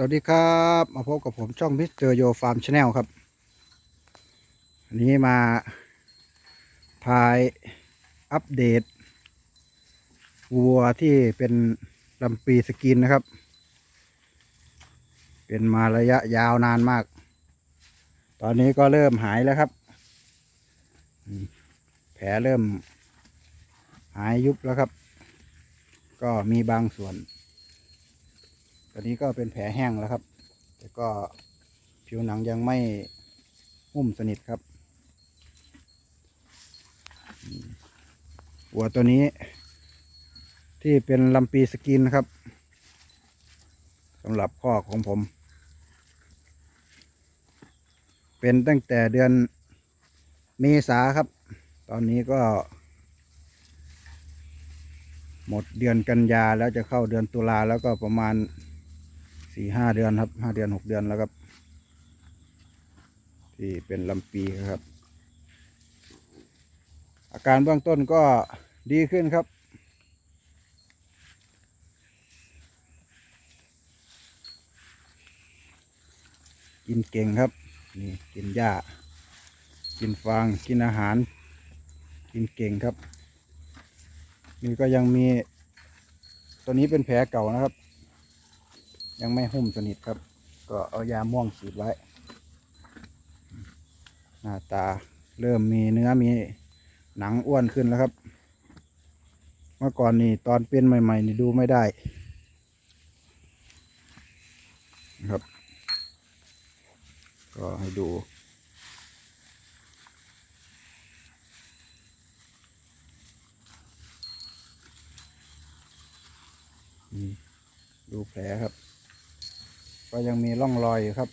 สวัสดีครับ มาพบกับผมช่องมิสเตอร์โยฟาร์มชาแนลครับวันนี้มาถ่ายอัปเดต วัวที่เป็นลำปีสกินนะครับ เป็นมาระยะยาวนานมาก ตอนนี้ก็เริ่มหายแล้วครับ แผลเริ่มหายยุบแล้วครับ ก็มีบางส่วน อนนี้ก็เป็นแผลแห้งแล้วครับ แต่ก็ผิวหนังยังไม่หุ้มสนิทครับอืมวัวตัวนี้ ที่เป็นลำปีสกินนะครับสำหรับข้อของผม เป็นตั้งแต่เดือนเมษาครับ ตอนนี้ก็ หมดเดือนกันยาแล้วจะเข้าเดือนตุลาแล้วก็ประมาณ สี่ห้าเดือนครับห้าเดือนหกเดือนแล้วครับ ที่เป็นลำปีครับ อาการเบื้องต้นก็ดีขึ้นครับ กินเก่งครับ นี่กินหญ้า กินฟาง กินอาหาร กินเก่งครับ นี่ก็ยังมี ตัวนี้เป็นแผลเก่านะครับ ยังไม่หุ้มสนิทครับ ก็เอายาม่วงฉีดไว้ หน้าตาเริ่มมีเนื้อมีหนังอ้วนขึ้นแล้วครับ เมื่อก่อนนี่ตอนเป็นใหม่ ๆ นี่ดูไม่ได้นะครับ ก็ให้ดูดูแผลครับ ก็ยังมีร่องรอยอยู่ครับ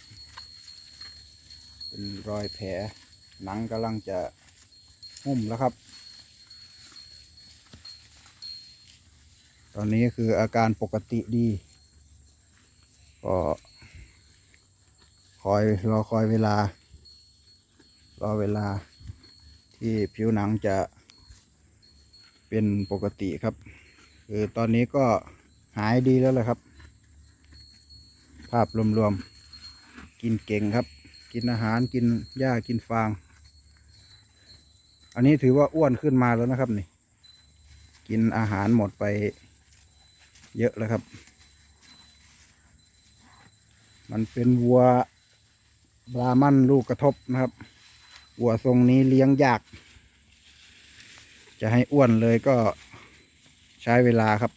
เป็นรอยแผลหนังกำลังจะหุ้มแล้วครับ ตอนนี้คืออาการปกติดี ก็คอยรอคอยเวลา รอเวลาที่ผิวหนังจะเป็นปกติครับ คือตอนนี้ก็หายดีแล้วแหละครับ ภาพรวมๆ กินเก่งครับ กินอาหารกินหญ้ากินฟาง อันนี้ถือว่าอ้วนขึ้นมาแล้วนะครับนี่กินอาหารหมดไปเยอะแล้วครับ มันเป็นวัวบรามันลูกกระทบนะครับ วัวทรงนี้เลี้ยงยาก จะให้อ้วนเลยก็ใช้เวลาครับ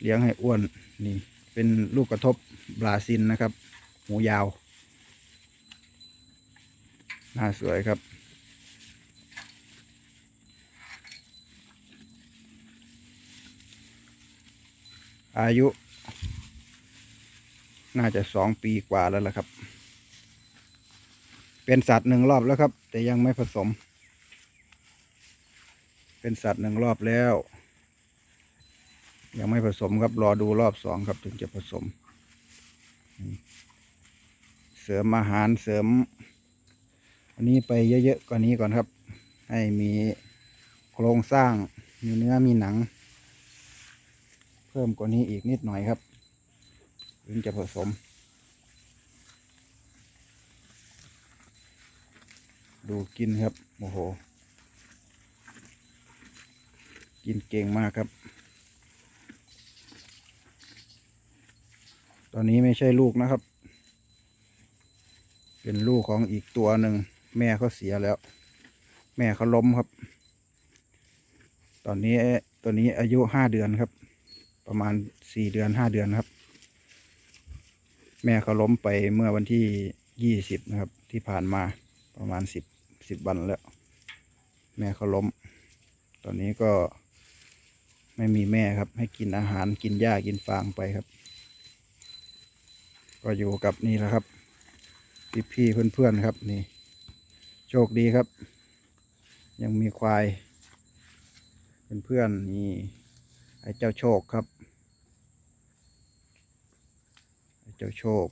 เลี้ยงให้อ้วนนี่ เป็นลูกกระทบบราซินนะครับ หูยาวน่าสวยครับ อายุ น่าจะสองปีกว่าแล้วล่ะครับ เป็นสัตว์หนึ่งรอบแล้วครับ แต่ยังไม่ผสม เป็นสัตว์หนึ่งรอบแล้ว ยังไม่ผสมครับรอดูรอบสองครับถึงจะผสม เสริมอาหารเสริม อันนี้ไปเยอะๆกว่านี้ก่อนครับ ให้มีโครงสร้างมีเนื้อมีหนัง เพิ่มกว่านี้อีกนิดหน่อยครับ ถึงจะผสม ดูกินครับโอ้โห กินเก่งมากครับ ตอนนี้ไม่ใช่ลูกนะครับ เป็นลูกของอีกตัวหนึ่ง แม่เขาเสียแล้ว แม่เขาล้มครับ ตอนนี้ตัวนี้อายุห้าเดือนครับ ประมาณสี่เดือนห้าเดือนครับ แม่เขาล้มไปเมื่อวันที่ยี่สิบนะครับ ที่ผ่านมาประมาณสิบสิบวันแล้ว แม่เขาล้ม ตอนนี้ก็ไม่มีแม่ครับ ให้กินอาหารกินหญ้ากินฟางไปครับ ก็อยู่กับนี่แหละครับ พี่พี่เพื่อนเพื่อนๆครับนี่ โชคดีครับ ยังมีควาย เพื่อนๆนี่ไอ้เจ้าโชคครับไอ้เจ้าโชค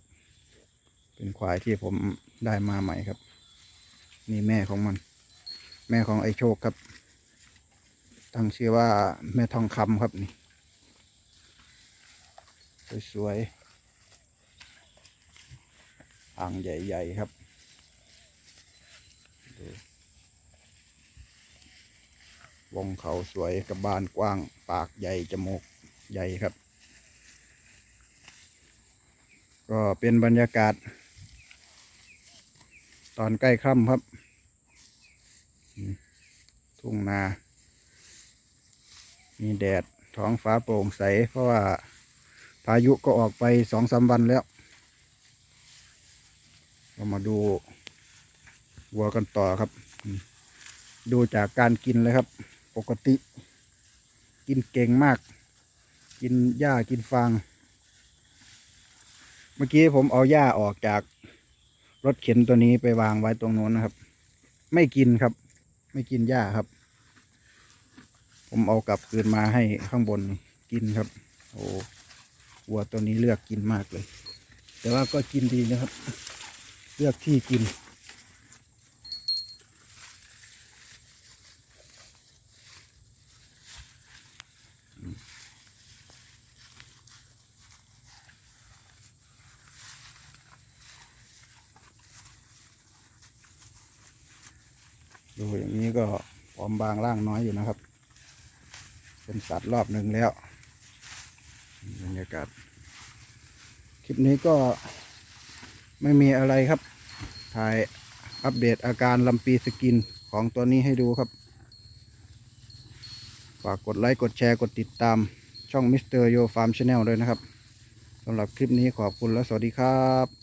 เป็นควายที่ผมได้มาใหม่ครับ นี่แม่ของมัน แม่ของไอ้โชคครับ ตั้งชื่อว่าแม่ทองคำครับนี่ สวยๆ อ่างใหญ่ๆครับวงเขาสวยกับบานกว้าง ปากใหญ่จมูกใหญ่ครับ ก็เป็นบรรยากาศ ตอนใกล้ค่ำครับ ทุ่งนา มีแดดท้องฟ้าโปร่งใส เพราะว่าพายุก็ออกไปสองสามวันแล้ว เรามาดูวัวกันต่อครับ ดูจากการกินเลยครับ ปกติ กินเก่งมาก กินหญ้ากินฟาง เมื่อกี้ผมเอาหญ้าออกจากรถเข็นตัวนี้ไปวางไว้ตรงโน้นนะครับ ไม่กินครับ ไม่กินหญ้าครับ ผมเอากลับคืนมาให้ข้างบนกินครับ โอ้วัวตัวนี้เลือกกินมากเลย แต่ว่าก็กินดีนะครับ เลือกที่กิน ดูอย่างนี้ก็ผอมบางร่างน้อยอยู่นะครับ เป็นสัตว์รอบหนึ่งแล้วบรรยากาศคลิปนี้ก็ ไม่มีอะไรครับ ถ่ายอัปเดตอาการลำปีสกินของตัวนี้ให้ดูครับ ฝากกดไลค์ กดแชร์ กดติดตามช่องมิสเตอร์โยฟาร์มชาแนลด้วยนะครับสำหรับคลิปนี้ขอบคุณและสวัสดีครับ